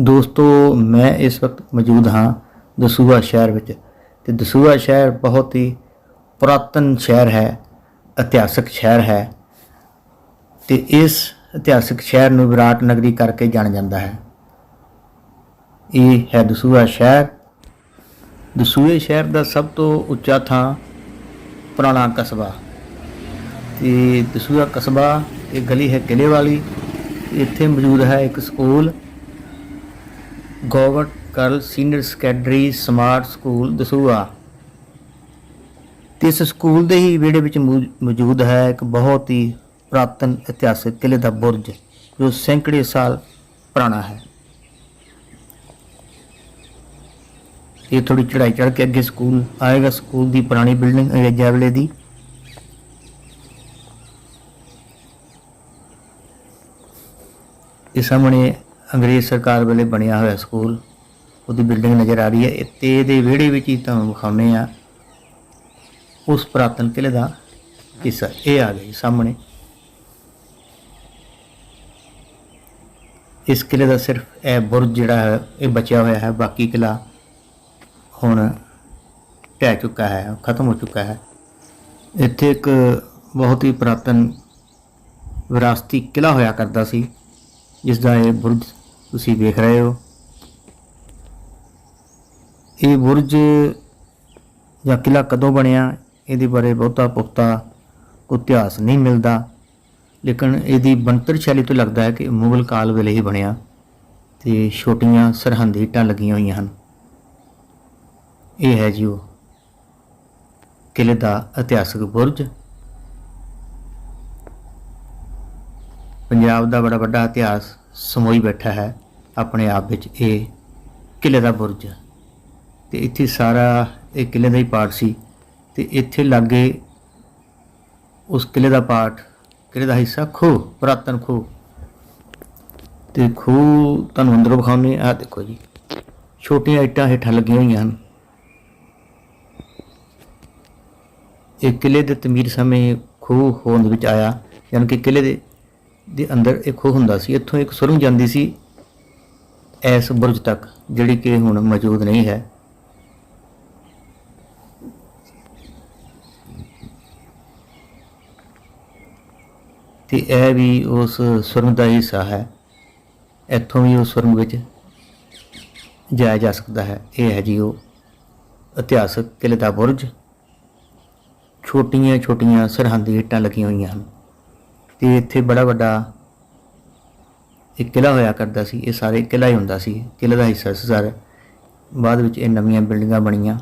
ਦੋਸਤੋ, ਮੈਂ ਇਸ ਵਕਤ ਮੌਜੂਦ ਹਾਂ ਦਸੂਹਾ ਸ਼ਹਿਰ ਵਿੱਚ ਤੇ ਦਸੂਹਾ ਸ਼ਹਿਰ ਬਹੁਤ ਹੀ ਪੁਰਾਤਨ ਸ਼ਹਿਰ ਹੈ, ਇਤਿਹਾਸਕ ਸ਼ਹਿਰ ਹੈ ਤੇ ਇਸ ਇਤਿਹਾਸਕ ਸ਼ਹਿਰ ਨੂੰ ਵਿਰਾਟ ਨਗਰੀ ਕਰਕੇ ਜਾਣਿਆ ਜਾਂਦਾ ਹੈ। ਇਹ ਹੈ ਦਸੂਹਾ ਸ਼ਹਿਰ। ਦਸੂਹੇ ਸ਼ਹਿਰ ਦਾ ਸਭ ਤੋਂ ਉੱਚਾ ਥਾਂ ਪੁਰਾਣਾ ਕਸਬਾ। ਤੇ ਦਸੂਹਾ ਕਸਬਾ, ਇਹ ਗਲੀ ਹੈ ਕਿਲੇ ਵਾਲੀ ਇੱਥੇ ਮੌਜੂਦ ਹੈ ਇੱਕ school. Government girl senior secondary smart school Dasuya. ਤੇ ਇਸ ਸਕੂਲ ਦੇ ਹੀ ਵਿਹੜੇ ਵਿੱਚ ਮੌ- ਮੌਜੂਦ ਹੈ ਇੱਕ ਬਹੁਤ ਹੀ ਪੁਰਾਤਨ ਇਤਿਹਾਸਕ ਕਿਲੇ ਦਾ ਬੁਰਜ, ਜੋ ਸੈਂਕੜੇ ਸਾਲ ਪੁਰਾਣਾ ਹੈ। ਇਹ ਥੋੜੀ ਚੜਾਈ ਚੜ ਕੇ ਅੱਗੇ ਸਕੂਲ ਆਏਗਾ। ਸਕੂਲ ਦੀ ਪੁਰਾਣੀ ਬਿਲਡਿੰਗ ਅੰਗਰੇਜ਼ਾਂ ਵੇਲੇ ਦੀ। ਇਹ ਸਾਹਮਣੇ ਅੰਗਰੇਜ਼ ਸਰਕਾਰ ਵੇਲੇ ਬਣਿਆ ਹੋਇਆ ਸਕੂਲ, ਉਹਦੀ ਬਿਲਡਿੰਗ ਨਜ਼ਰ ਆ ਰਹੀ ਹੈ। ਇਹ ਤੇ ਇਹਦੇ ਵਿਹੜੇ ਵਿੱਚ ਹੀ ਤੁਹਾਨੂੰ ਵਿਖਾਉਂਦੇ ਆ ਉਸ ਪੁਰਾਤਨ ਕਿਲੇ ਦਾ ਹਿੱਸਾ ਇਹ ਆ ਗਈ ਸਾਹਮਣੇ। ਇਸ ਕਿਲੇ ਦਾ ਸਿਰਫ ਇਹ ਬੁਰਜ ਜਿਹੜਾ ਹੈ, ਇਹ ਬਚਿਆ ਹੋਇਆ ਹੈ। ਬਾਕੀ ਕਿਲਾ ਹੁਣ ਢਹਿ ਚੁੱਕਾ ਹੈ, ਖਤਮ ਹੋ ਚੁੱਕਾ ਹੈ। ਇੱਥੇ ਇੱਕ ਬਹੁਤ ਹੀ ਪੁਰਾਤਨ ਵਿਰਾਸਤੀ ਕਿਲਾ ਹੋਇਆ ਕਰਦਾ ਸੀ, ਜਿਸ ਦਾ ਇਹ ਬੁਰਜ ਤੁਸੀਂ ਵੇਖ ਰਹੇ ਹੋ। ਇਹ ਬੁਰਜ ਜਾਂ ਕਿਲਾ ਕਦੋਂ ਬਣਿਆ, ਇਹਦੇ ਬਾਰੇ ਬਹੁਤਾ ਪੁਖਤਾ ਇਤਿਹਾਸ ਨਹੀਂ ਮਿਲਦਾ। ਲੇਕਿਨ ਇਹਦੀ ਬਣਤਰ ਸ਼ੈਲੀ ਤੋਂ ਲੱਗਦਾ ਹੈ ਕਿ ਮੁਗਲ ਕਾਲ ਵੇਲੇ ਹੀ ਬਣਿਆ ਤੇ ਛੋਟੀਆਂ ਸਰਹੰਦੀ ਇੱਟਾਂ ਲੱਗੀਆਂ ਹੋਈਆਂ ਹਨ। ਇਹ ਹੈ ਜੀ ਉਹ ਕਿਲੇ ਦਾ ਇਤਿਹਾਸਕ ਬੁਰਜ। ਪੰਜਾਬ ਦਾ ਬੜਾ ਵੱਡਾ ਇਤਿਹਾਸ ਸਮੋਈ ਬੈਠਾ ਹੈ, ਆਪਣੇ ਆਪ ਵਿੱਚ ਇਹ ਕਿਲੇ ਦਾ ਬੁਰਜ। ਤੇ ਇੱਥੇ ਸਾਰਾ ਇਹ ਕਿਲੇ ਦਾ ਹੀ ਪਾਠ ਸੀ। ਤੇ ਇੱਥੇ ਲਾਗੇ ਉਸ ਕਿਲੇ ਦਾ ਪਾਠ, ਕਿਲੇ ਦਾ ਹਿੱਸਾ ਖੂਹ ਪੁਰਾਤਨ ਖੂਹ ਤੇ ਖੂਹ ਤੁਹਾਨੂੰ ਅੰਦਰੋਂ ਵਿਖਾਉਂਦੇ ਆ ਦੇਖੋ ਜੀ, ਛੋਟੀਆਂ ਇੱਟਾਂ ਹੇਠਾਂ ਲੱਗੀਆਂ ਹੋਈਆਂ ਹਨ। ਇਹ ਕਿਲੇ ਦੇ ਤਮੀਰ ਸਮੇਂ ਖੂਹ ਹੋਂਦ ਵਿੱਚ ਆਇਆ, ਯਾਨੀ ਕਿ ਕਿਲੇ ਦੇ ਦੇ ਅੰਦਰ ਇੱਕ ਉਹ ਹੁੰਦਾ ਸੀ, ਇੱਥੋਂ ਇੱਕ ਸੁਰੰਗ ਜਾਂਦੀ ਸੀ ਇਸ ਬੁਰਜ ਤੱਕ, ਜਿਹੜੀ ਕਿ ਹੁਣ ਮੌਜੂਦ ਨਹੀਂ ਹੈ। ਤੇ ਇਹ ਵੀ ਉਸ ਸੁਰੰਗ ਦਾ ਹਿੱਸਾ ਹੈ। ਇੱਥੋਂ ਵੀ ਉਸ ਸੁਰਮ ਵਿੱਚ ਜਾਇਆ ਜਾ ਸਕਦਾ ਹੈ। ਇਹ ਹੈ ਜੀ ਉਹ ਇਤਿਹਾਸਕ ਕਿਲੇ ਦਾ ਬੁਰਜ। ਛੋਟੀਆਂ ਛੋਟੀਆਂ ਸਰਹੰਦੀ ਇੱਟਾਂ ਲੱਗੀਆਂ ਹੋਈਆਂ ਹਨ। ਤੇ ਇੱਥੇ ਬੜਾ ਵੱਡਾ ਇੱਕ ਕਿਲਾ ਹੋਇਆ ਕਰਦਾ ਸੀ, ਇਹ ਸਾਰੇ ਕਿਲਾ ਹੀ ਹੁੰਦਾ ਸੀ ਕਿਲੇ ਦਾ ਹਿੱਸਾ ਸੀ ਸਾਰਾ। ਬਾਅਦ ਵਿੱਚ ਇਹ ਨਵੀਆਂ ਬਿਲਡਿੰਗਾਂ ਬਣੀਆਂ।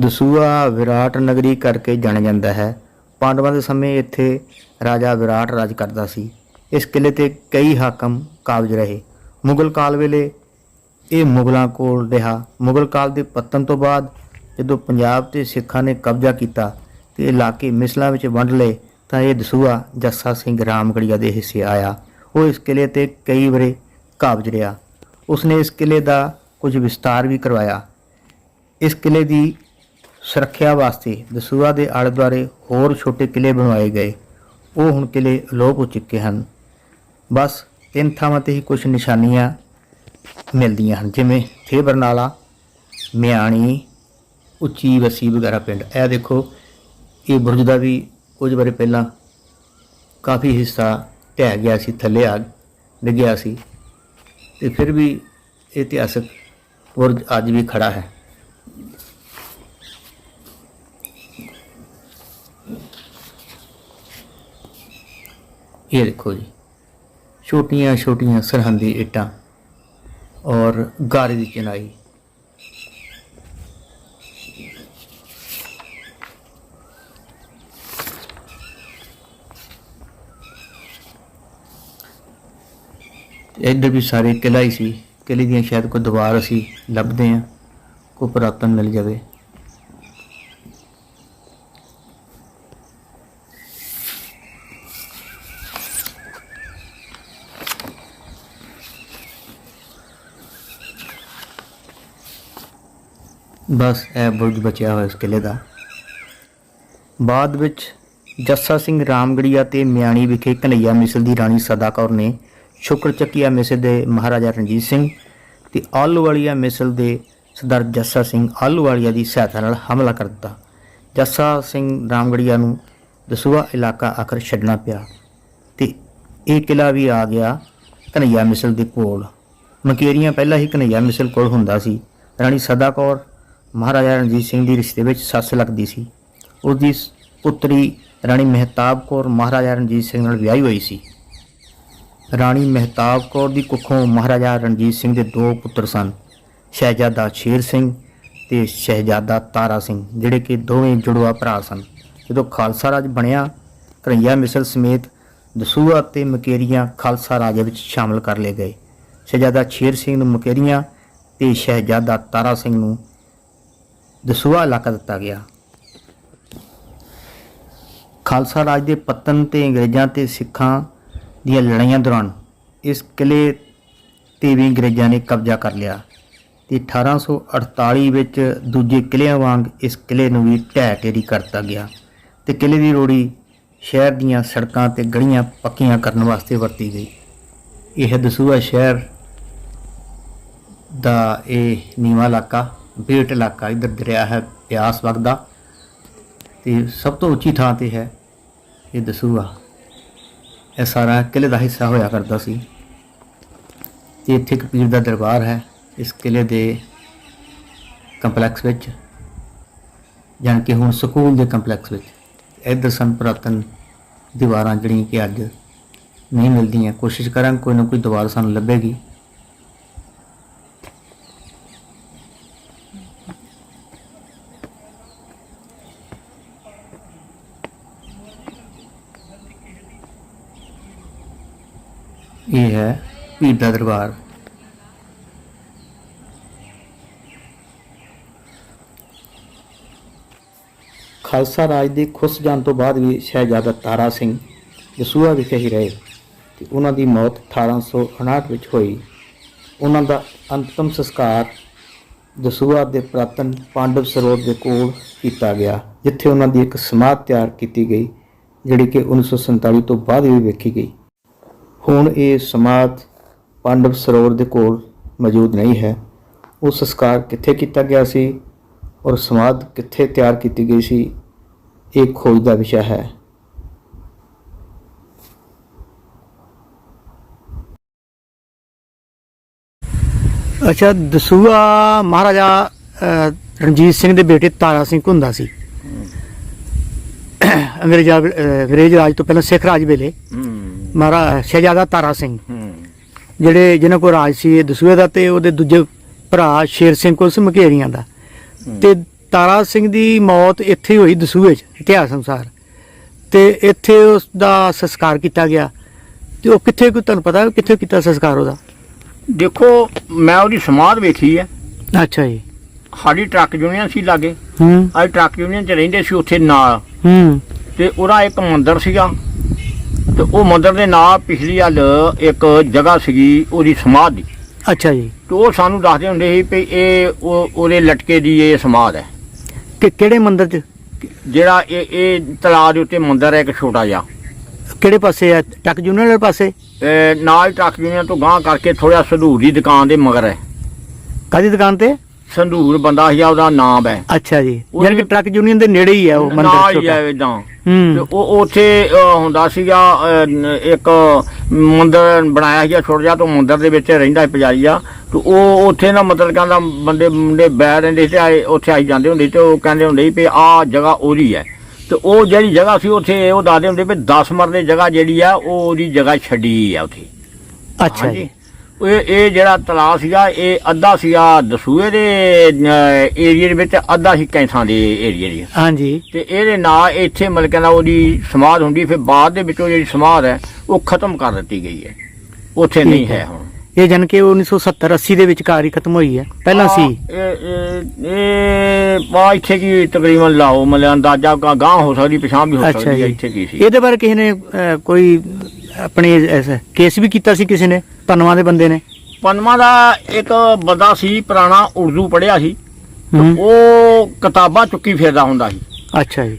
ਦਸੂਆ ਵਿਰਾਟ ਨਗਰੀ ਕਰਕੇ ਜਾਣਿਆ ਜਾਂਦਾ ਹੈ। ਪਾਂਡਵਾਂ ਦੇ ਸਮੇਂ ਇੱਥੇ ਰਾਜਾ ਵਿਰਾਟ ਰਾਜ ਕਰਦਾ ਸੀ। ਇਸ ਕਿਲੇ ਤੇ ਕਈ ਹਾਕਮ ਕਾਬਜ ਰਹੇ। ਮੁਗਲ ਕਾਲ ਵੇਲੇ ਇਹ ਮੁਗਲਾਂ ਕੋਲ ਰਿਹਾ। ਮੁਗਲ ਕਾਲ ਦੇ ਪਤਨ ਤੋਂ ਬਾਅਦ ਜਦੋਂ ਪੰਜਾਬ ਤੇ ਸਿੱਖਾਂ ਨੇ ਕਬਜ਼ਾ ਕੀਤਾ ਤੇ ਇਲਾਕੇ ਮਿਸਲਾਂ ਵਿੱਚ ਵੰਡ ਲਏ, ਤਾਂ ਇਹ ਦਸੂਆ ਜੱਸਾ ਸਿੰਘ ਰਾਮਗੜੀਆ ਦੇ ਹਿੱਸੇ ਆਇਆ। ਉਹ ਇਸ ਕਿਲੇ ਤੇ ਕਈ ਵਰੇ ਕਾਬਜ ਰਿਹਾ। ਉਸਨੇ ਇਸ ਕਿਲੇ ਦਾ ਕੁਝ ਵਿਸਤਾਰ ਵੀ ਕਰਵਾਇਆ। ਇਸ ਕਿਲੇ ਦੀ ਸੁਰੱਖਿਆ ਵਾਸਤੇ ਦਸੂਆ ਦੇ ਆਲੇ ਦੁਆਲੇ ਹੋਰ ਛੋਟੇ ਕਿਲੇ ਬਣਵਾਏ ਗਏ। ਉਹ ਹੁਣ ਕਿਲੇ ਅਲੋਪ ਹੋ ਚੁੱਕੇ ਹਨ। ਬਸ ਤਿੰਨ ਥਾਵਾਂ ਤੇ ਹੀ ਕੁਝ ਨਿਸ਼ਾਨੀਆਂ ਮਿਲਦੀਆਂ ਹਨ, ਜਿਵੇਂ ਥੇ ਬਰਨਾਲਾ ਮਿਆਣੀ, ਉੱਚੀ ਵਸੀ ਵਗੈਰਾ ਪਿੰਡ। ਇਹ ਦੇਖੋ ਇਹ ਬੁਰਜ ਦਾ ਵੀ ਕੁਝ ਬਾਰੇ ਪਹਿਲਾਂ ਕਾਫੀ ਹਿੱਸਾ ਢਹਿ ਗਿਆ ਸੀ, ਥੱਲੇ ਆ ਡਿੱਗਿਆ ਸੀ ਤੇ ਫਿਰ ਵੀ ਇਹ ਇਤਿਹਾਸਕ ਬੁਰਜ ਅੱਜ ਵੀ ਖੜਾ ਹੈ। ਇਹ ਦੇਖੋ ਜੀ ਛੋਟੀਆਂ ਛੋਟੀਆਂ ਸਰਹੰਦੀ ਇੱਟਾਂ ਔਰ ਗਾਰੇ ਦੀ ਚਿਨਾਈ। ਇੱਧਰ ਵੀ ਸਾਰੇ ਕਿਲਾ ਹੀ ਸੀ। ਕਿਲੇ ਦੀਆਂ ਸ਼ਾਇਦ ਕੋਈ ਦੀਵਾਰ ਅਸੀਂ ਲੱਭਦੇ ਆ ਕੋਈ ਪੁਰਾਤਨ ਮਿਲ ਜਾਵੇ। ਬਸ ਇਹ ਬੁਰਜ ਬਚਿਆ ਹੋਇਆ ਇਸ ਕਿਲੇ ਦਾ। ਬਾਅਦ ਵਿੱਚ ਜੱਸਾ ਸਿੰਘ ਰਾਮਗੜੀਆ ਤੇ ਮਿਆਣੀ ਵਿਖੇ ਕਨਈਆ ਮਿਸਲ ਦੀ ਰਾਣੀ ਸਦਾ ਕੌਰ ਨੇ ਸ਼ੁਕਰ ਚੱਕੀਆ ਮਿਸਲ ਦੇ ਮਹਾਰਾਜਾ ਰਣਜੀਤ ਸਿੰਘ ਤੇ ਆਲੂਵਾਲੀਆ ਮਿਸਲ ਦੇ ਸਰਦਾਰ ਜੱਸਾ ਸਿੰਘ ਆਲੂਵਾਲੀਆ ਦੀ ਸਹਾਇਤਾ ਨਾਲ ਹਮਲਾ ਕਰ ਦਿੱਤਾ। ਜੱਸਾ ਸਿੰਘ ਰਾਮਗੜੀਆ ਨੂੰ ਦਸੂਆ ਇਲਾਕਾ ਆਖਰ ਛੱਡਣਾ ਪਿਆ ਤੇ ਇਹ ਕਿਲਾ ਵੀ ਆ ਗਿਆ ਕਨਈਆ ਮਿਸਲ ਦੇ ਕੋਲ। ਮਕੇਰੀਆਂ ਪਹਿਲਾਂ ਹੀ ਕਨਈਆ ਮਿਸਲ ਕੋਲ ਹੁੰਦਾ ਸੀ। ਰਾਣੀ ਸਦਾ ਕੌਰ, ਮਹਾਰਾਜਾ ਰਣਜੀਤ ਸਿੰਘ ਦੀ ਰਿਸ਼ਤੇ ਵਿੱਚ ਸੱਸ ਲੱਗਦੀ ਸੀ। ਉਸ ਦੀ ਸ- ਪੁੱਤਰੀ ਰਾਣੀ ਮਹਿਤਾਬ ਕੌਰ, ਮਹਾਰਾਜਾ ਰਣਜੀਤ ਸਿੰਘ ਨਾਲ ਵਿਆਹੀ ਹੋਈ ਸੀ। ਰਾਣੀ ਮਹਿਤਾਬ ਕੌਰ ਦੀ ਕੁੱਖੋਂ ਮਹਾਰਾਜਾ ਰਣਜੀਤ ਸਿੰਘ ਦੇ ਦੋ ਪੁੱਤਰ ਸਨ, ਸ਼ਹਿਜ਼ਾਦਾ ਸ਼ੇਰ ਸਿੰਘ ਤੇ ਸ਼ਹਿਜ਼ਾਦਾ ਤਾਰਾ ਸਿੰਘ, ਜਿਹੜੇ ਕਿ ਦੋਵੇਂ ਜੁੜਵਾ ਭਰਾ ਸਨ। ਜਦੋਂ ਖਾਲਸਾ ਰਾਜ ਬਣਿਆ, ਘਰਈਆ ਮਿਸਲ ਸਮੇਤ ਦਸੂਹਾ ਤੇ ਮਕੇਰੀਆਂ ਖਾਲਸਾ ਰਾਜ ਵਿੱਚ ਸ਼ਾਮਲ ਕਰ ਲਏ ਗਏ। ਸ਼ਹਿਜ਼ਾਦਾ ਸ਼ੇਰ ਸਿੰਘ ਨੂੰ ਮਕੇਰੀਆਂ ਤੇ ਸ਼ਹਿਜ਼ਾਦਾ ਤਾਰਾ ਸਿੰਘ ਨੂੰ ਦਸੂਹਾ ਇਲਾਕਾ ਦਿੱਤਾ ਗਿਆ। ਖਾਲਸਾ ਰਾਜ ਦੇ ਪਤਨ ਤੇ ਅੰਗਰੇਜ਼ਾਂ ਤੇ ਸਿੱਖਾਂ ਦੀਆਂ ਲੜਾਈਆਂ ਦੌਰਾਨ ਇਸ ਕਿਲੇ ਤੇ ਵੀ ਅੰਗਰੇਜ਼ਾਂ ਨੇ ਕਬਜ਼ਾ ਕਰ ਲਿਆ ਤੇ 1848 ਵਿੱਚ ਦੂਜੇ ਕਿਲਿਆਂ ਵਾਂਗ ਇਸ ਕਿਲੇ ਨੂੰ ਵੀ ਢਹਿ ਢੇਰੀ ਕਰਤਾ ਗਿਆ ਤੇ ਕਿਲੇ ਦੀ ਰੋੜੀ ਸ਼ਹਿਰ ਦੀਆਂ ਸੜਕਾਂ ਤੇ ਗਲੀਆਂ ਪੱਕੀਆਂ ਕਰਨ ਵਾਸਤੇ ਵਰਤੀ ਗਈ। ਇਹ ਦਸੂਆ ਸ਼ਹਿਰ ਦਾ ਇਹ ਨੀਵਾਂ ਇਲਾਕਾ, ਬੇਟ ਇਲਾਕਾ, ਇਧਰ ਦਰਿਆ ਹੈ ਬਿਆਸ ਵਗਦਾ ਤੇ ਸਭ ਤੋਂ ਉੱਚੀ ਥਾਂ ਤੇ ਹੈ ਇਹ ਦਸੂਆ ਇਹ ਸਾਰਾ ਕਿਲੇ ਦਾ ਹਿੱਸਾ ਹੋਇਆ ਕਰਦਾ ਸੀ। ਤੇ ਇੱਥੇ ਇੱਕ ਪੀਰ ਦਾ ਦਰਬਾਰ ਹੈ। ਇਸ ਕਿਲੇ ਦੇ ਕੰਪਲੈਕਸ ਵਿੱਚ, ਜਾਣੀ ਕਿ ਹੁਣ ਸਕੂਲ ਦੇ ਕੰਪਲੈਕਸ ਵਿੱਚ। ਇੱਧਰ ਸਨ ਪੁਰਾਤਨ ਦੀਵਾਰਾਂ ਜਿਹੜੀਆਂ ਕਿ ਅੱਜ ਨਹੀਂ ਮਿਲਦੀਆਂ। ਕੋਸ਼ਿਸ਼ ਕਰਾਂ ਕੋਈ ਨਾ ਕੋਈ ਦੀਵਾਰ ਸਾਨੂੰ ਲੱਭੇਗੀ ਇਹ ਹੈ ਪੀਰ ਦਾ ਦਰਬਾਰ। ਖਾਲਸਾ ਰਾਜ ਦੇ ਖੁੱਸ ਜਾਣ ਤੋਂ ਬਾਅਦ ਵੀ ਸ਼ਹਿਜ਼ਾਦਾ ਤਾਰਾ ਸਿੰਘ ਦਸੂਆ ਵਿਖੇ ਹੀ ਰਹੇ ਤੇ ਉਹਨਾਂ ਦੀ ਮੌਤ 1859 ਵਿੱਚ ਹੋਈ। ਉਹਨਾਂ ਦਾ ਅੰਤਮ ਸੰਸਕਾਰ ਦਸੂਆ ਦੇ ਪ੍ਰਾਤਨ ਪਾਂਡਵ ਸਰੋਵਰ ਦੇ ਕੋਲ ਕੀਤਾ ਗਿਆ, ਜਿੱਥੇ ਉਹਨਾਂ ਦੀ ਇੱਕ ਸਮਾਧ ਤਿਆਰ ਕੀਤੀ ਗਈ, ਜਿਹੜੀ ਕਿ 1947 ਤੋਂ ਬਾਅਦ ਵੀ ਵੇਖੀ ਗਈ। ਹੁਣ ਇਹ ਸਮਾਧ ਪਾਂਡਵ ਸਰੋਵਰ ਦੇ ਕੋਲ ਮੌਜੂਦ ਨਹੀਂ ਹੈ। ਉਹ ਸੰਸਕਾਰ ਕਿੱਥੇ ਕੀਤਾ ਗਿਆ ਸੀ ਔਰ ਸਮਾਧ ਕਿੱਥੇ ਤਿਆਰ ਕੀਤੀ ਗਈ ਸੀ ਇਹ ਖੋਜ ਦਾ ਵਿਸ਼ਾ ਹੈ। ਅੱਛਾ ਦਸੂਆ ਮਹਾਰਾਜਾ ਰਣਜੀਤ ਸਿੰਘ ਦੇ ਬੇਟੇ ਤਾਰਾ ਸਿੰਘ ਹੁੰਦਾ ਸੀ। ਅੰਗਰੇਜ਼ਾਂ ਅੰਗਰੇਜ਼ ਰਾਜ ਤੋਂ ਪਹਿਲਾਂ ਸਿੱਖ ਰਾਜ ਵੇਲੇ ਮਹਾਰਾ ਸ਼ਹਿਜ਼ਾਦਾ ਤਾਰਾ ਸਿੰਘ। ਜਿਹੜੇ ਜਿਨ੍ਹਾਂ ਕੋਲ ਰਾਜ ਸੀ ਇਹ ਦਸੂਏ ਦਾ ਤੇ ਉਹਦੇ ਦੂਜੇ ਭਰਾ ਸ਼ੇਰ ਸਿੰਘ ਕੋਲ ਸੀ ਮਕੇਰੀਆਂ ਦਾ। ਤੇ ਤਾਰਾ ਸਿੰਘ ਦੀ ਮੌਤ ਇੱਥੇ ਹੋਈ ਦਸੂਏ 'ਚ ਇਤਿਹਾਸ ਅਨੁਸਾਰ। ਤੇ ਇੱਥੇ ਉਸ ਦਾ ਸੰਸਕਾਰ ਕੀਤਾ ਗਿਆ। ਤੇ ਉਹ ਕਿੱਥੇ ਕੋਈ ਤੁਹਾਨੂੰ ਪਤਾ ਕਿੱਥੇ ਕੀਤਾ ਸੰਸਕਾਰ ਉਹਦਾ? ਦੇਖੋ ਮੈਂ ਉਹਦੀ ਸਮਾਧ ਵੇਖੀ ਹੈ। ਅੱਛਾ ਜੀ। ਸਾਡੀ ਟਰੱਕ ਯੂਨੀਅਨ ਸੀ ਲਾਗੇ। ਹੂੰ। ਅਸੀਂ ਟਰੱਕ ਯੂਨੀਅਨ 'ਚ ਰਹਿੰਦੇ ਸੀ ਉੱਥੇ ਨਾਲ। ਹੂੰ। ਤੇ ਉਹਦਾ ਇੱਕ ਮੰਦਿਰ ਸੀਗਾ। ਤੇ ਉਹ ਮੰਦਿਰ ਦੇ ਨਾਲ ਪਿਛਲੀ ਹਲ ਇੱਕ ਜਗ੍ਹਾ ਸੀਗੀ ਉਹਦੀ ਸਮਾਧ ਦੀ। ਅੱਛਾ ਜੀ। ਤੇ ਉਹ ਸਾਨੂੰ ਦੱਸਦੇ ਹੁੰਦੇ ਸੀ ਵੀ ਇਹ ਉਹ- ਉਹਦੇ ਲਟਕੇ ਦੀ ਇਹ ਸਮਾਧ ਹੈ। ਕਿ ਕਿਹੜੇ ਮੰਦਿਰ 'ਚ? ਜਿਹੜਾ ਇਹ ਇਹ ਤਲਾਬ ਦੇ ਉੱਤੇ ਮੰਦਿਰ ਹੈ ਇੱਕ ਛੋਟਾ ਜਿਹਾ। ਕਿਹੜੇ ਪਾਸੇ ਹੈ? ਟੱਕ ਜੂਨੀਅਰ ਵਾਲੇ ਪਾਸੇ? ਤੇ ਨਾਲ ਟਰੱਕ ਯੂਨੀਅਨ ਤੋਂ ਗਾਂਹ ਕਰਕੇ ਥੋੜਾ ਸੰਧੂਰ ਦੀ ਦੁਕਾਨ ਦੇ ਮਗਰ ਹੈ। ਕਾਦੀ ਦੁਕਾਨ ਤੇ? ਸੰਧੂਰ ਬੰਦਾ ਸੀ ਉਹਦਾ ਨਾਮ ਹੈ। ਅੱਛਾ ਜੀ। ਯਾਨੀ ਕਿ ਟਰੱਕ ਯੂਨੀਅਨ ਦੇ ਨੇੜੇ ਹੀ ਹੈ ਉਹ ਮੰਦਿਰ ਹੀ ਛੋਟਾ। ਹੈ ਇਦਾਂ ਤੇ ਹੂੰ ਉਹ ਉੱਥੇ ਹੁੰਦਾ ਸੀਗਾ ਨ- ਇੱਕ ਮੰਦਿਰ ਬਣਾਇਆ ਸੀਗਾ ਛੋਟਾ ਜਿਹਾ ਤੋਂ ਮੰਦਿਰ ਦੇ ਵਿੱਚ ਰਹਿੰਦਾ ਸੀ ਪੁਜਾਰੀ ਆ ਤੇ ਉਹ ਉੱਥੇ ਨਾ ਮਤਲਬ ਕਹਿੰਦਾ ਬੰਦੇ ਮੁੰਡੇ ਬੈਠ ਰਹਿੰਦੇ ਸੀ ਆਏ- ਉੱਥੇ ਆਈ ਜਾਂਦੇ ਹੁੰਦੇ ਤੇ ਉਹ ਕਹਿੰਦੇ ਹੁੰਦੇ ਸੀ ਵੀ ਆਹ ਜਗ੍ਹਾ ਉਹਦੀ ਹੈ। ਤੇ ਉਹ ਜਿਹੜੀ ਜਗ੍ਹਾ ਸੀ ਉੱਥੇ ਉਹ ਦੱਸਦੇ ਹੁੰਦੇ ਵੀ 10 ਮਰਲੇ ਜਗ੍ਹਾ ਜਿਹੜੀ ਆ ਉਹ ਉਹਦੀ ਜਗ੍ਹਾ ਛੱਡੀ ਆ ਉੱਥੇ। ਅੱਛਾ। ਜੀ। ਇਹ ਇਹ ਜਿਹੜਾ ਤਲਾਅ ਸੀਗਾ ਇਹ ਅੱਧਾ ਸੀਗਾ ਦਸੂਏ ਦੇ ਏਰੀਆ ਦੇ ਵਿੱਚ ਅੱਧਾ ਸੀ ਕੈਂਥਾਂ ਦੇ ਏਰੀਆ ਦੀ। ਹਾਂਜੀ। ਤੇ ਇਹਦੇ ਨਾਲ ਇੱਥੇ ਮਲਕਾਂ ਦਾ ਉਹਦੀ ਸਮਾਧ ਹੁੰਦੀ ਫਿਰ ਬਾਅਦ ਦੇ ਵਿੱਚ ਜਿਹੜੀ ਸਮਾਧ ਹੈ ਉਹ ਖਤਮ ਕਰ ਦਿੱਤੀ ਗਈ ਹੈ। ਉੱਥੇ ਨਹੀਂ ਹੈ। ਹੁਣ। ਇਹ ਜਨ ਕਿ 1970 80 ਦੇ ਵਿਚਕਾਰ ਹੀ ਖਤਮ ਹੋਈ ਹੈ। ਪਹਿਲਾਂ ਸੀ। ਇਹ ਇੱਥੇ ਕੀ ਤਕਰੀਬਨ ਲਾਓ ਮਤਲਬ ਅੰਦਾਜ਼ਾ ਗਾਂ ਹੋ ਸਕਦੀ ਪਛਾਣ ਵੀ ਹੋ ਸਕਦੀ ਹੈ ਇੱਥੇ ਕੀ ਸੀ। ਇਹਦੇ ਬਾਰੇ ਕਿਸੇ ਨੇ ਕੋਈ ਆਪਣੇ ਐਸਾ ਕੇਸ ਵੀ ਕੀਤਾ ਸੀ ਕਿਸੇ ਨੇ? ਪਨਵਾ ਦੇ ਬੰਦੇ ਨੇ? ਪਨਮਾ ਦਾ ਇੱਕ ਬੰਦਾ ਸੀ ਪੁਰਾਣਾ ਉਰਦੂ ਪੜ੍ਹਿਆ ਸੀ। ਤੇ ਹੂੰ। ਉਹ ਕਿਤਾਬਾਂ ਚੁੱਕੀ ਫਿਰਦਾ ਹੁੰਦਾ ਸੀ। ਅੱਛਾ ਜੀ।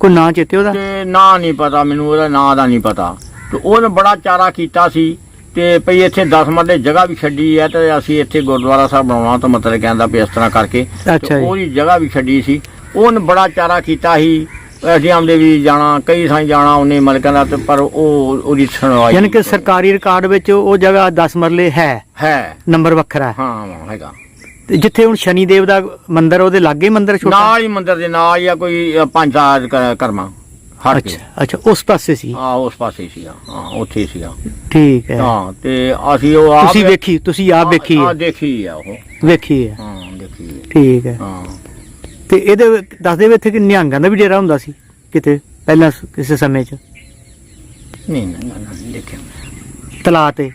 ਕੋਈ ਨਾਂ ਚੇਤੇ ਉਹਦਾ? ਤੇ ਨਾਂ ਨਹੀਂ ਪਤਾ ਮੈਨੂੰ ਉਹਦਾ ਨਾਂ ਦਾ ਨਹੀਂ ਪਤਾ। ਤੇ ਉਹਨੇ ਬੜਾ ਚਾਰਾ ਕੀਤਾ ਸੀ। ਤੇ ਭਈ ਇੱਥੇ 10 ਮਰਲੇ ਜਗ੍ਹਾ ਵੀ ਛੱਡੀ ਹੈ ਤੇ ਅਸੀਂ ਇੱਥੇ ਗੁਰਦੁਆਰਾ ਸਾਹਿਬ ਬਣਾਉਣਾ ਤਾਂ ਮਤਲਬ ਕਹਿੰਦਾ ਵੀ ਇਸ ਤਰ੍ਹਾਂ ਕਰਕੇ। ਤੇ ਅੱਛਾ ਜੀ। ਉਹਦੀ ਜਗ੍ਹਾ ਵੀ ਛੱਡੀ ਸੀ। ਉਹਨੇ ਬੜਾ ਚਾਰਾ ਕੀਤਾ ਸੀ। ਅਸੀਂ ਆਮਦੇ ਵੀ ਜਾਣਾ ਕਈ ਥਾਂ ਜਾਣਾ ਉਹਨੇ ਮਤਲਬ ਕਹਿੰਦਾ ਤੇ ਪਰ ਉਹ ਉਹਦੀ ਸੁਣਵਾਈ ਯਾਨੀ ਕਿ ਸਰਕਾਰੀ ਰਿਕਾਰਡ ਵਿੱਚ ਉਹ ਜਗ੍ਹਾ 10 ਮਰਲੇ ਹੈ। ਹੈ। ਨੰਬਰ ਵੱਖਰਾ ਹੈ। ਹਾਂ ਹੈਗਾ। ਤੇ ਜਿੱਥੇ ਹੁਣ ਸ਼ਨੀ ਦੇਵ ਦਾ ਮੰਦਿਰ ਉਹਦੇ ਲਾਗੇ ਮੰਦਿਰ ਛੋਟਾ? ਨਾਲ ਹੀ ਮੰਦਿਰ ਦੇ ਨਾਲ ਆ ਕੋਈ ਪੰਜ ਕ- ਕਰਮਾ ਹਟ ਕੇ ਅੱਛਾ ਅੱਛਾ ਉਸ ਪਾਸੇ ਸੀ। ਹਾਂ ਉਸ ਪਾਸੇ ਸੀਗਾ ਹਾਂ ਉੱਥੇ ਸੀਗਾ ਠੀਕ ਹੈ। ਹਾਂ ਤੇ ਅਸੀਂ ਉਹ ਆਪ ਤੁਸੀਂ ਵੇਖੀ ਤੁਸੀਂ ਆਪ ਵੇਖੀ ਹਾਂ ਹੈ। ਦੇਖੀ ਆ ਉਹ। ਵੇਖੀ ਹੈ। ਹਾਂ ਦੇਖੀ ਹੈ। ਠੀਕ ਹੈ। ਹਾਂ। ਤੇ ਇਹਦੇ ਦੱਸਦੇ ਵੀ ਇੱਥੇ ਕਿ ਨਿਹੰਗਾਂ ਦਾ ਵੀ ਡੇਰਾ ਹੁੰਦਾ ਸੀ ਕਿਤੇ ਪਹਿਲਾਂ ਕਿਸੇ ਸਮੇਂ 'ਚ? ਨਹੀਂ ਦੇਖਿਆ ਤਲਾ ਤੇ?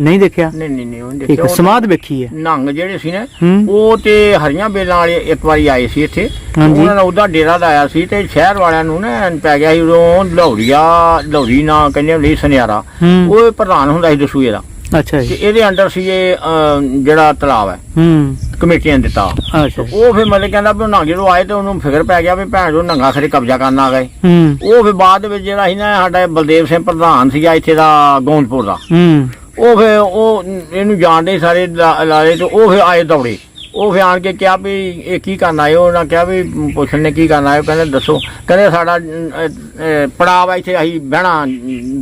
ਨਹੀਂ ਦੇਖਿਆ? ਨਹੀਂ ਨਹੀਂ ਨਹੀਂ ਉਹ ਦੇਖਿਆ। ਸਮਾਧ ਵੇਖੀ ਹੈ। ਨੰਗ ਜਿਹੜੇ ਸੀ ਨਾ ਉਹ ਤੇ ਹਰੀਆਂ ਬੇਲਾਂ ਵਾਲੇ ਇੱਕ ਵਾਰੀ ਆਏ ਸੀ ਇੱਥੇ। ਉਹਨਾਂ ਨੇ ਉਹਦਾ ਡੇਰਾ ਲਾਇਆ ਸੀ ਤੇ ਸ਼ਹਿਰ ਵਾਲਿਆਂ ਨੂੰ ਨਾ ਪੈ ਗਿਆ ਸੀ ਉਦੋਂ ਲੌੜੀਆ ਲੌੜੀ ਨਾ ਕਹਿੰਦੇ ਹੁੰਦੇ ਸੁਨਿਆਰਾ। ਉਹ ਪ੍ਰਧਾਨ ਹੁੰਦਾ ਸੀ ਦਸੂਏ ਦਾ। ਅੱਛਾ ਤੇ ਜੀ ਇਹਦੇ ਅੰਡਰ ਸੀ ਇਹ ਅਹ, ਜਿਹੜਾ ਤਲਾਬ ਹੈ। ਹੂੰ। ਕਮੇਟੀਆਂ ਨੇ ਦਿੱਤਾ ਅੱਛਾ ਜੀ। ਉਹ ਫਿਰ ਮਤਲਬ ਕਹਿੰਦਾ ਵੀ ਨੰਗ ਜਦੋਂ ਆਏ ਤੇ ਉਹਨੂੰ ਫਿਕਰ ਪੈ ਗਿਆ ਵੀ ਭੈਣ ਜੋ ਨੰਗਾ ਖਰੇ ਕਬਜ਼ਾ ਕਰਨ ਆ ਗਏ। ਹੂੰ। ਉਹ ਫਿਰ ਬਾਅਦ ਦੇ ਵਿੱਚ ਜਿਹੜਾ ਸੀ ਨਾ ਸਾਡਾ ਬਲਦੇਵ ਸਿੰਘ ਪ੍ਰਧਾਨ ਸੀਗਾ ਇੱਥੇ ਦਾ ਗੋਂਦਪੁਰ ਦਾ। ਹੂੰ। ਉਹ ਫਿਰ ਉਹ ਇਹਨੂੰ ਜਾਣਦੇ ਸਾਰੇ ਲਾ- ਲਾਲੇ ਤੇ ਉਹ ਫਿਰ ਆਏ ਦੌੜੇ। ਉਹ ਫਿਰ ਆਣ ਕੇ ਕਿਹਾ ਵੀ ਇਹ ਕੀ ਕਰਨ ਆਏ ਉਹਨਾਂ ਕਿਹਾ ਵੀ ਪੁੱਛਣ ਨੇ ਕੀ ਕਰਨ ਆਏ ਕਹਿੰਦੇ ਦੱਸੋ। ਕਹਿੰਦੇ ਸਾਡਾ ਅਹ, ਅਹ, ਪੜਾਅ ਵਾ ਇੱਥੇ ਅਸੀਂ ਬਹਿਣਾ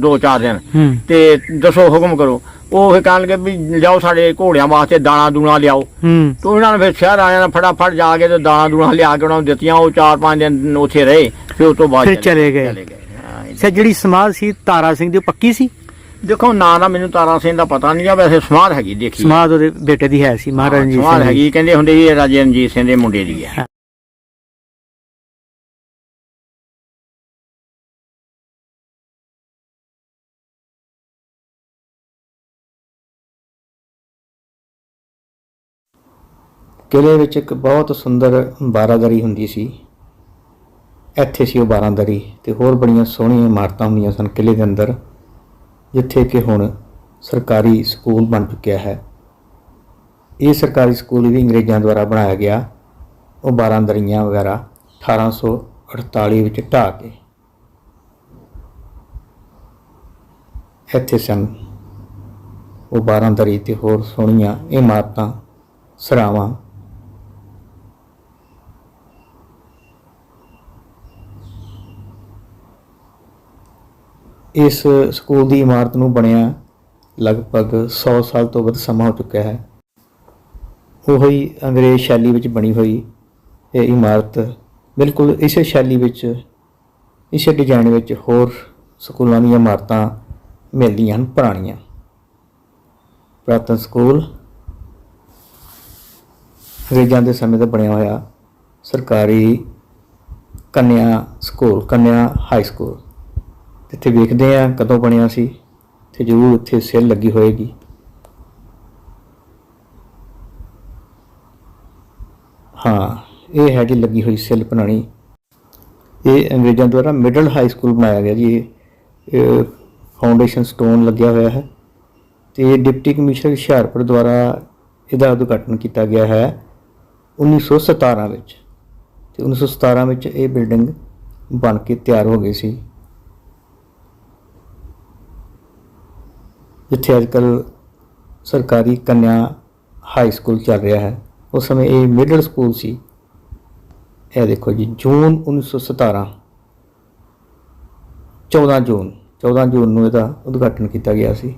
ਦੋ ਚਾਰ ਦਿਨ। ਤੇ ਦੱਸੋ ਹੁਕਮ ਕਰੋ। ਉਹ ਫਿਰ ਕਹਿਣ ਲੱਗੇ ਵੀ ਜਾਓ ਸਾਡੇ ਘੋੜਿਆਂ ਵਾਸਤੇ ਦਾਣਾ ਦੂਣਾ ਲਿਆਓ। ਹੂੰ। ਤੋ ਇਹਨਾਂ ਨੇ ਫਿਰ ਸ਼ਹਿਰ ਆਇਆ ਨਾ ਫਟਾਫਟ ਜਾ ਕੇ ਤੇ ਦਾਣਾ ਦੂਣਾ ਲਿਆ ਕੇ ਉਹਨਾਂ ਨੂੰ ਦਿੱਤੀਆਂ। ਉਹ ਚਾਰ ਪੰਜ ਦਿਨ ਉੱਥੇ ਰਹੇ। ਫਿਰ ਉਸ ਤੋਂ ਬਾਅਦ ਫਿਰ ਚਲੇ ਗਏ। ਅੱਛਾ ਜਿਹੜੀ ਸਮਾਧ ਸੀ ਤਾਰਾ ਸਿੰਘ ਦੀ ਪੱਕੀ ਸੀ? ਦੇਖੋ ਨਾਂ ਦਾ ਮੈਨੂੰ ਤਾਰਾ ਸਿੰਘ ਦਾ ਪਤਾ ਨਹੀਂ ਆ ਵੈਸੇ ਸਮਾਧ ਹੈਗੀ ਦੇਖੀ। ਸਮਾਧ ਉਹਦੇ ਬੇਟੇ ਦੀ ਹੈ ਸੀ ਮਹਾਰਾਜਾ ਰਣਜੀਤ ਸਮਾਧ ਸਿੰਘ ਦੀ। ਹੈਗੀ ਕਹਿੰਦੇ ਹੁੰਦੇ ਸੀ ਇਹ ਰਾਜੇ ਰਣਜੀਤ ਸਿੰਘ ਦੇ ਮੁੰਡੇ ਦੀ ਹੈ। ਕਿਲੇ ਵਿੱਚ ਇੱਕ ਬਹੁਤ ਸੁੰਦਰ ਬਾਰਾਦਰੀ ਹੁੰਦੀ ਸੀ। ਇੱਥੇ ਸੀ ਉਹ ਬਾਰਾਦਰੀ ਤੇ ਹੋਰ ਬੜੀਆਂ ਸੋਹਣੀਆਂ ਇਮਾਰਤਾਂ ਹੁੰਦੀਆਂ ਸਨ ਕਿਲੇ ਦੇ ਅੰਦਰ। ਜਿੱਥੇ ਕਿ ਹੁਣ ਸਰਕਾਰੀ ਸਕੂਲ ਬਣ ਚੁੱਕਿਆ ਹੈ। ਇਹ ਸਰਕਾਰੀ ਸਕੂਲ ਵੀ ਅੰਗਰੇਜ਼ਾਂ ਦੁਆਰਾ ਬਣਾਇਆ ਗਿਆ। ਉਹ ਬਾਰਾਦਰੀਆਂ ਵਗੈਰਾ 1848 ਵਿੱਚ ਢਾਹ ਕੇ। ਇੱਥੇ ਸਨ। ਉਹ ਬਾਰਾਦਰੀ ਤੇ ਹੋਰ ਸੋਹਣੀਆਂ ਇਮਾਰਤਾਂ, ਸਰਾਵਾਂ ਇਸ ਸਕੂਲ ਦੀ ਇਮਾਰਤ ਨੂੰ ਬਣਿਆ ਲਗਭਗ 100 ਸਾਲ ਤੋਂ ਵੱਧ ਸਮਾਂ ਹੋ ਚੁੱਕਿਆ ਹੈ। ਉਹੀ ਅੰਗਰੇਜ਼ ਸ਼ੈਲੀ ਵਿੱਚ ਬਣੀ ਹੋਈ ਇਹ ਇਮਾਰਤ ਬਿਲਕੁਲ ਇਸੇ ਸ਼ੈਲੀ ਵਿੱਚ, ਇਸੇ ਡਿਜ਼ਾਈਨ ਵਿੱਚ ਹੋਰ ਸਕੂਲਾਂ ਦੀਆਂ ਇਮਾਰਤਾਂ ਮਿਲਦੀਆਂ ਹਨ ਪੁਰਾਣੀਆਂ। ਪ੍ਰਾਤਨ ਸਕੂਲ ਅੰਗਰੇਜ਼ਾਂ ਦੇ ਸਮੇਂ ਦਾ ਬਣਿਆ ਹੋਇਆ ਸਰਕਾਰੀ ਕੰਨਿਆ ਸਕੂਲ, ਕੰਨਿਆ ਹਾਈ ਸਕੂਲ। ਇੱਥੇ ਵੇਖਦੇ ਆ ਕਦੋਂ ਬਣਿਆ ਸੀ ਤੇ ਜ਼ਰੂਰ ਉੱਥੇ ਸੇਲ ਲੱਗੀ ਹੋਏਗੀ। ਹਾਂ, ਇਹ ਹੈ ਜੀ ਲੱਗੀ ਹੋਈ ਸੇਲ ਬਣਾਣੀ ਇਹ ਅੰਗਰੇਜ਼ਾਂ ਦੁਆਰਾ ਮਿਡਲ ਹਾਈ ਸਕੂਲ ਬਣਾਇਆ ਗਿਆ ਜੀ ਇਹ। ਫਾਊਂਡੇਸ਼ਨ ਸਟੋਨ ਲੱਗਿਆ ਹੋਇਆ ਹੈ ਤੇ ਡਿਪਟੀ ਕਮਿਸ਼ਨਰ ਹੁਸ਼ਿਆਰਪੁਰ ਦੁਆਰਾ ਇਹਦਾ ਉਦਘਾਟਨ ਕੀਤਾ ਗਿਆ ਹੈ 1917 ਵਿੱਚ। ਤੇ 1917 ਵਿੱਚ ਇਹ ਬਿਲਡਿੰਗ ਬਣ ਕੇ ਤਿਆਰ ਹੋ ਗਈ ਸੀ। ਜਿੱਥੇ ਅੱਜਕੱਲ ਸਰਕਾਰੀ ਕੰਨਿਆ ਹਾਈ ਸਕੂਲ ਚੱਲ ਰਿਹਾ ਹੈ। ਉਸ ਸਮੇਂ ਇਹ ਮਿਡਲ ਸਕੂਲ ਸੀ। ਇਹ ਦੇਖੋ ਜੀ, ਜੂਨ 1917 14 ਜੂਨ 14 ਜੂਨ ਨੂੰ ਇਹਦਾ ਉਦਘਾਟਨ ਕੀਤਾ ਗਿਆ ਸੀ।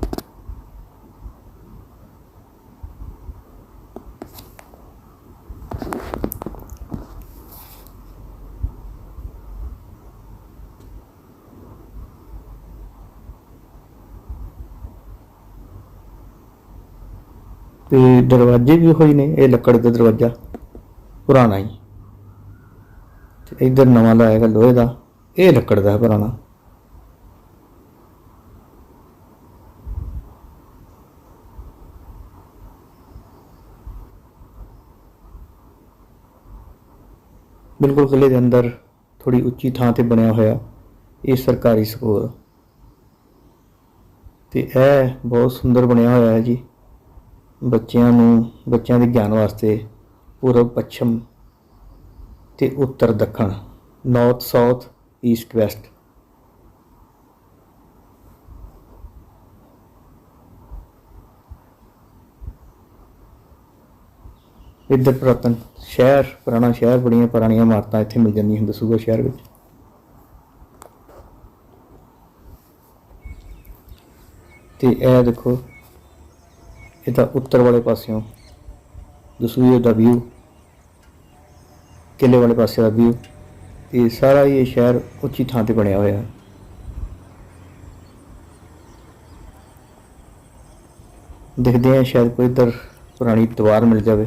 ਤੇ ਦਰਵਾਜ਼ੇ ਵੀ ਹੋਈ ਨੇ, ਇਹ ਲੱਕੜ ਦਾ ਦਰਵਾਜ਼ਾ, ਪੁਰਾਣਾ ਹੀ। ਤੇ ਇੱਧਰ ਨਵਾਂ ਲਾਏਗਾ ਲੋਹੇ ਦਾ, ਇਹ ਲੱਕੜ ਦਾ ਪੁਰਾਣਾ। ਬਿਲਕੁਲ ਕਿਲੇ ਦੇ ਅੰਦਰ ਥੋੜੀ ਉੱਚੀ ਥਾਂ ਤੇ ਬਣਿਆ ਹੋਇਆ ਇਹ ਸਰਕਾਰੀ ਸਕੂਲ। ਤੇ ਇਹ ਬਹੁਤ ਸੁੰਦਰ ਬਣਿਆ ਹੋਇਆ ਹੈ ਜੀ। ਬੱਚਿਆਂ ਨੂੰ, ਬੱਚਿਆਂ ਦੇ ਗਿਆਨ ਵਾਸਤੇ ਪੂਰਬ, ਪੱਛਮ ਤੇ ਉੱਤਰ, ਦੱਖਣ ਨਾਰਥ ਸਾਊਥ ਈਸਟ ਵੈਸਟ ਇੱਧਰ ਪੁਰਾਤਨ ਸ਼ਹਿਰ, ਪੁਰਾਣਾ ਸ਼ਹਿਰ, ਬੜੀਆਂ ਪੁਰਾਣੀਆਂ ਇਮਾਰਤਾਂ ਇੱਥੇ ਮਿਲ ਜਾਂਦੀਆਂ ਹਨ ਸੂਬਾ ਸ਼ਹਿਰ ਵਿੱਚ। ਤੇ ਇਹ ਦੇਖੋ ਇਹ ਤਾਂ ਉੱਤਰ ਵਾਲੇ ਪਾਸਿਓਂ ਦਸੂਹੇ ਦਾ ਵਿਊ ਕਿਲੇ ਵਾਲੇ ਪਾਸੇ ਦਾ ਵਿਊ ਇਹ ਸਾਰਾ ਹੀ ਇਹ ਸ਼ਹਿਰ ਉੱਚੀ ਥਾਂ ਤੇ ਬਣਿਆ ਹੋਇਆ ਹੈ। ਦੇਖਦੇ ਹਾਂ ਸ਼ਾਇਦ ਕੋਈ ਇੱਧਰ ਪੁਰਾਣੀ ਦੀਵਾਰ ਮਿਲ ਜਾਵੇ।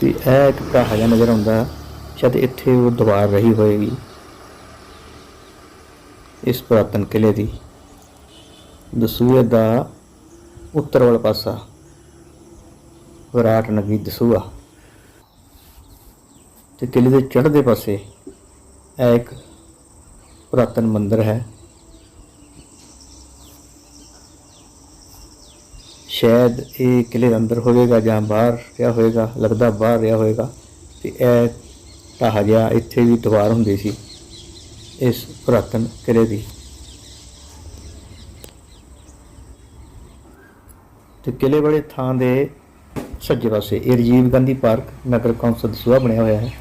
ਤੇ ਇਹ ਇੱਕ ਢਾਹਾ ਜਿਹਾ ਨਜ਼ਰ ਆਉਂਦਾ ਸ਼ਾਇਦ ਇੱਥੇ ਉਹ ਦੀਵਾਰ ਰਹੀ ਹੋਏਗੀ, ਇਸ ਪੁਰਾਤਨ ਕਿਲੇ ਦੀ। ਦਸੂਏ ਦਾ ਉੱਤਰ ਵਾਲਾ ਪਾਸਾ। ਵਿਰਾਟ ਨਗੀ ਦਸੂਆ। ਤੇ ਕਿਲੇ ਦੇ ਚੜ੍ਹਦੇ ਪਾਸੇ ਇਹ ਇੱਕ ਪੁਰਾਤਨ ਮੰਦਿਰ ਹੈ। ਸ਼ਾਇਦ ਇਹ ਕਿਲੇ ਦੇ ਅੰਦਰ ਹੋਵੇਗਾ ਜਾਂ ਬਾਹਰ ਰਿਹਾ ਹੋਵੇਗਾ, ਲੱਗਦਾ ਬਾਹਰ ਰਿਹਾ ਹੋਵੇਗਾ। ਤੇ ਇਹ ਢਾਹ ਗਿਆ ਇੱਥੇ ਵੀ ਦੀਵਾਰ ਹੁੰਦੀ ਸੀ, ਇਸ ਪੁਰਾਤਨ ਕਿਲੇ ਦੀ। ਤੇ ਕਿਲੇ ਵਾਲੇ ਥਾਂ ਦੇ ਸੱਜੇ ਪਾਸੇ, ਇਹ ਰਾਜੀਵ ਗਾਂਧੀ ਪਾਰਕ ਨਗਰ ਕੌਂਸਲ ਦਸੂਹਾ ਬਣਿਆ ਹੋਇਆ ਹੈ।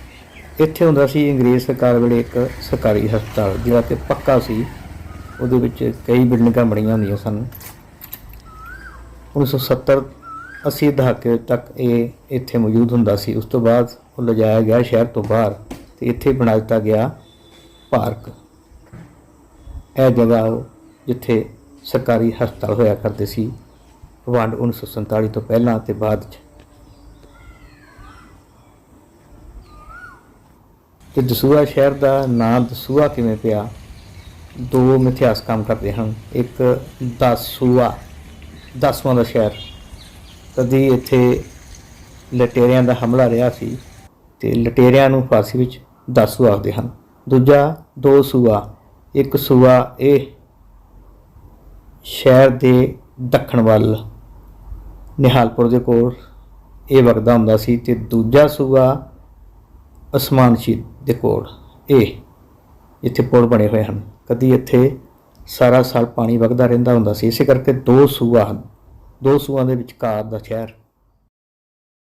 ਇੱਥੇ ਹੁੰਦਾ ਸੀ ਅੰਗਰੇਜ਼ ਸਰਕਾਰ ਵੇਲੇ ਇੱਕ ਸਰਕਾਰੀ ਹਸਪਤਾਲ, ਜਿਹੜਾ ਕਿ ਪੱਕਾ ਸੀ। ਉਹਦੇ ਵਿੱਚ ਕਈ ਬਿਲਡਿੰਗਾਂ ਬਣੀਆਂ ਹੁੰਦੀਆਂ ਸਨ। 1970 80 ਦਹਾਕੇ ਤੱਕ ਇਹ ਇੱਥੇ ਮੌਜੂਦ ਹੁੰਦਾ ਸੀ। ਉਸ ਤੋਂ ਬਾਅਦ ਉਹ ਲਿਜਾਇਆ ਗਿਆ ਸ਼ਹਿਰ ਤੋਂ ਬਾਹਰ ਤੇ ਇੱਥੇ ਬਣਾ ਦਿੱਤਾ ਗਿਆ ਪਾਰਕ। ਇਹ ਜਗ੍ਹਾ ਉਹ ਜਿੱਥੇ ਸਰਕਾਰੀ ਹਸਪਤਾਲ ਹੋਇਆ ਕਰਦੇ ਸੀ। ਵੰਡ 1947 ਤੋਂ ਪਹਿਲਾਂ ਤੇ ਬਾਅਦ ਚ। ਤੇ ਦਸੂਆ ਸ਼ਹਿਰ ਦਾ ਨਾਂ ਦਸੂਆ ਕਿਵੇਂ ਪਿਆ? ਦੋ ਮਿਥਿਹਾਸ ਕੰਮ ਕਰਦੇ ਹਨ। ਇੱਕ ਦਸੂਹਾ, ਦਸਵਾਂ ਦਾ ਸ਼ਹਿਰ। ਕਦੀ ਇੱਥੇ ਲਟੇਰਿਆਂ ਦਾ ਹਮਲਾ ਰਿਹਾ ਸੀ ਤੇ ਲਟੇਰਿਆਂ ਨੂੰ ਫਾਰਸੀ ਵਿੱਚ ਦਸੂ ਆਖਦੇ ਹਨ। ਦੂਜਾ, ਦੋ ਸੂਆ ਇੱਕ ਸੂਆ ਇਹ ਸ਼ਹਿਰ ਦੇ ਦੱਖਣ ਵੱਲ। ਨਿਹਾਲਪੁਰ ਦੇ ਕੋਲ ਇਹ ਵਗਦਾ ਹੁੰਦਾ ਸੀ ਤੇ ਦੂਜਾ ਸੂਆ ਅਸਮਾਨ ਸ਼ੀਦ ਦੇ ਕੋਲ, ਇਹ ਇੱਥੇ ਪੁਲ ਬਣੇ ਹੋਏ ਹਨ। ਕਦੀ ਇੱਥੇ ਸਾਰਾ ਸਾਲ ਪਾਣੀ ਵਗਦਾ ਰਹਿੰਦਾ ਹੁੰਦਾ ਸੀ। ਇਸੇ ਕਰਕੇ ਦੋ ਸੂਆ ਹਨ। ਦੋ ਸੂਆਂ ਦੇ ਵਿਚਕਾਰ ਦਾ ਸ਼ਹਿਰ